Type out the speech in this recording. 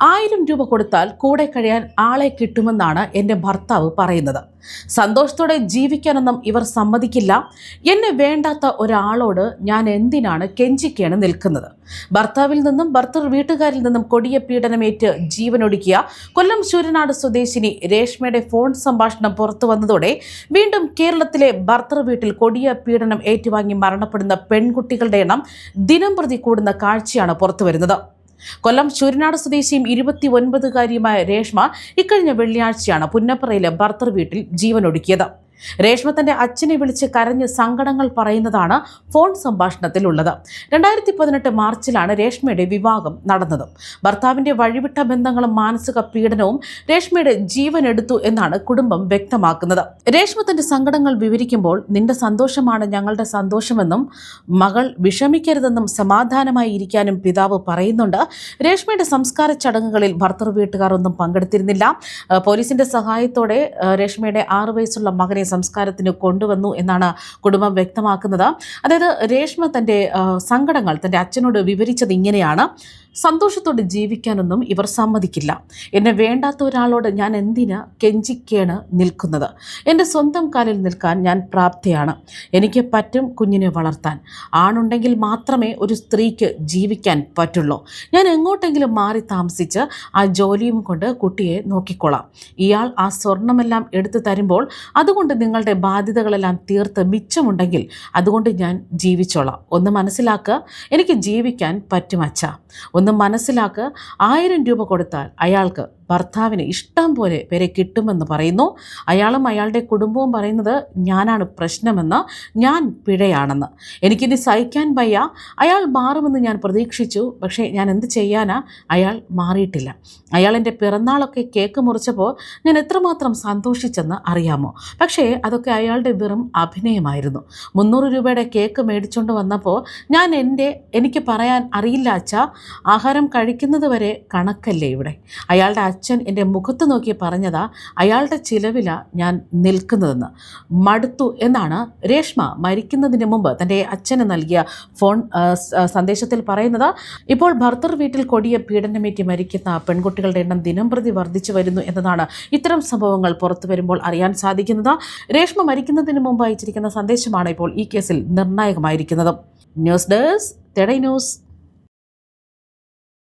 ആയിരം രൂപ കൊടുത്താൽ കൂടെ കഴിയാൻ ആളെ കിട്ടുമെന്നാണ് എന്റെ ഭർത്താവ് പറയുന്നത്. സന്തോഷത്തോടെ ജീവിക്കാനൊന്നും ഇവർ സമ്മതിക്കില്ല. എന്നെ വേണ്ടാത്ത ഒരാളോട് ഞാൻ എന്തിനാണ് കെഞ്ചിക്കാണ് നിൽക്കുന്നത്? ഭർത്താവിൽ നിന്നും ഭർത്തർ വീട്ടുകാരിൽ നിന്നും കൊടിയ പീഡനമേറ്റ് ജീവനൊടുക്കിയ കൊല്ലം ശൂരനാട് സ്വദേശിനി രേഷ്മയുടെ ഫോൺ സംഭാഷണം പുറത്തു വന്നതോടെ വീണ്ടും കേരളത്തിലെ ഭർത്തർ വീട്ടിൽ കൊടിയ പീഡനം ഏറ്റുവാങ്ങി മരണപ്പെടുന്ന പെൺകുട്ടികളുടെ എണ്ണം ദിനം പ്രതി കൂടുന്ന കാഴ്ചയാണ് പുറത്തുവരുന്നത് കൊല്ലം ചൂരനാട് സ്വദേശിയും ഇരുപത്തി ഒൻപതുകാരിയുമായ രേഷ്മ ഇക്കഴിഞ്ഞ വെള്ളിയാഴ്ചയാണ് പുന്നപ്പറയിലെ ഭർത്തൃ വീട്ടിൽ ജീവനൊടുക്കിയത്. രേഷ്മ തന്റെ അച്ഛനെ വിളിച്ച് കരഞ്ഞ് സങ്കടങ്ങൾ പറയുന്നതാണ് ഫോൺ സംഭാഷണത്തിലുള്ളത്. രണ്ടായിരത്തി പതിനെട്ട് മാർച്ചിലാണ് രേഷ്മയുടെ വിവാഹം നടന്നത്. ഭർത്താവിന്റെ വഴിവിട്ട ബന്ധങ്ങളും മാനസിക പീഡനവും രേഷ്മയുടെ ജീവൻ എടുത്തു എന്നാണ് കുടുംബം വ്യക്തമാക്കുന്നത്. രേഷ്മ തന്റെ സങ്കടങ്ങൾ വിവരിക്കുമ്പോൾ നിന്റെ സന്തോഷമാണ് ഞങ്ങളുടെ സന്തോഷമെന്നും മകൾ വിഷമിക്കരുതെന്നും സമാധാനമായി ഇരിക്കാനും പിതാവ് പറയുന്നുണ്ട്. രേഷ്മയുടെ സംസ്കാര ചടങ്ങുകളിൽ ഭർത്തൃ വീട്ടുകാർ ഒന്നും പങ്കെടുത്തിരുന്നില്ല പോലീസിന്റെ സഹായത്തോടെ രേഷ്മയുടെ ആറു വയസ്സുള്ള മകനെ സംസ്കാരത്തിന് കൊണ്ടുവന്നു എന്നാണ് കുടുംബം വ്യക്തമാക്കുന്നത്. അതായത് രേഷ്മ തന്റെ സങ്കടങ്ങൾ തന്റെ അച്ഛനോട് വിവരിച്ചത് ഇങ്ങനെയാണ്. സന്തോഷത്തോടെ ജീവിക്കാനൊന്നും ഇവർ സമ്മതിക്കില്ല. എന്നെ വേണ്ടാത്ത ഒരാളോട് ഞാൻ എന്തിന് കെഞ്ചിക്കേണ് നിൽക്കുന്നത്? എന്റെ സ്വന്തം കാലിൽ നിൽക്കാൻ ഞാൻ പ്രാപ്തിയാണ്. എനിക്ക് പറ്റും കുഞ്ഞിനെ വളർത്താൻ. ആണുണ്ടെങ്കിൽ മാത്രമേ ഒരു സ്ത്രീക്ക് ജീവിക്കാൻ പറ്റുള്ളൂ. ഞാൻ എങ്ങോട്ടെങ്കിലും മാറി താമസിച്ച് ആ ജോലിയും കൊണ്ട് കുട്ടിയെ നോക്കിക്കൊള്ളാം. ഇയാൾ ആ സ്വർണമെല്ലാം എടുത്തു തരുമ്പോൾ അതുകൊണ്ട് നിങ്ങളുടെ ബാധ്യതകളെല്ലാം തീർത്ത് മിച്ചമുണ്ടെങ്കിൽ അതുകൊണ്ട് ഞാൻ ജീവിച്ചോളാം. ഒന്ന് മനസ്സിലാക്കുക എനിക്ക് ജീവിക്കാൻ പറ്റും അച്ഛ. ഒന്ന് മനസ്സിലാക്കുക ആയിരം രൂപ കൊടുത്താൽ അയാൾക്ക് ഭർത്താവിന് ഇഷ്ടം പോലെ പേരെ കിട്ടുമെന്ന് പറയുന്നു. അയാളും അയാളുടെ കുടുംബവും പറയുന്നത് ഞാനാണ് പ്രശ്നമെന്ന് ഞാൻ പിഴയാണെന്ന്. എനിക്കിനി സഹിക്കാൻ വയ്യ. അയാൾ മാറുമെന്ന് ഞാൻ പ്രതീക്ഷിച്ചു. പക്ഷേ ഞാൻ എന്ത് ചെയ്യാനാ? അയാൾ മാറിയിട്ടില്ല. അയാൾ എന്റെ പിറന്നാളൊക്കെ കേക്ക് മുറിച്ചപ്പോൾ ഞാൻ എത്രമാത്രം സന്തോഷിച്ചെന്ന് അറിയാമോ? പക്ഷേ അതൊക്കെ അയാളുടെ വെറും അഭിനയമായിരുന്നു. മുന്നൂറ് രൂപയുടെ കേക്ക് മേടിച്ചുകൊണ്ട് വന്നപ്പോൾ ഞാൻ എന്റെ എനിക്ക് പറയാൻ അറിയില്ല അച്ഛാ. ആഹാരം കഴിക്കുന്നത് വരെ കണക്കല്ലേ ഇവിടെ. അയാളുടെ അച്ഛൻ എന്റെ മുഖത്ത് നോക്കി പറഞ്ഞതാ അയാളുടെ ചിലവില ഞാൻ നിൽക്കുന്നതെന്ന്. മടുത്തു എന്നാണ് രേഷ്മ മരിക്കുന്നതിന് മുമ്പ് തന്റെ അച്ഛന് നൽകിയ ഫോൺ സന്ദേശത്തിൽ പറയുന്നത്. ഇപ്പോൾ ഭർത്തർ വീട്ടിൽ കൊടിയ പീഡനമേറ്റി മരിക്കുന്ന പെൺകുട്ടികളുടെ എണ്ണം ദിനം പ്രതി വർദ്ധിച്ചു വരുന്നു എന്നതാണ് ഇത്തരം സംഭവങ്ങൾ പുറത്തു വരുമ്പോൾ അറിയാൻ സാധിക്കുന്നത്. രേഷ്മ മരിക്കുന്നതിന് മുമ്പ് അയച്ചിരിക്കുന്ന സന്ദേശമാണ് ഇപ്പോൾ ഈ കേസിൽ നിർണായകമായിരിക്കുന്നത്. ന്യൂസ് ഡെസ്ക് തെടൈ ന്യൂസ്.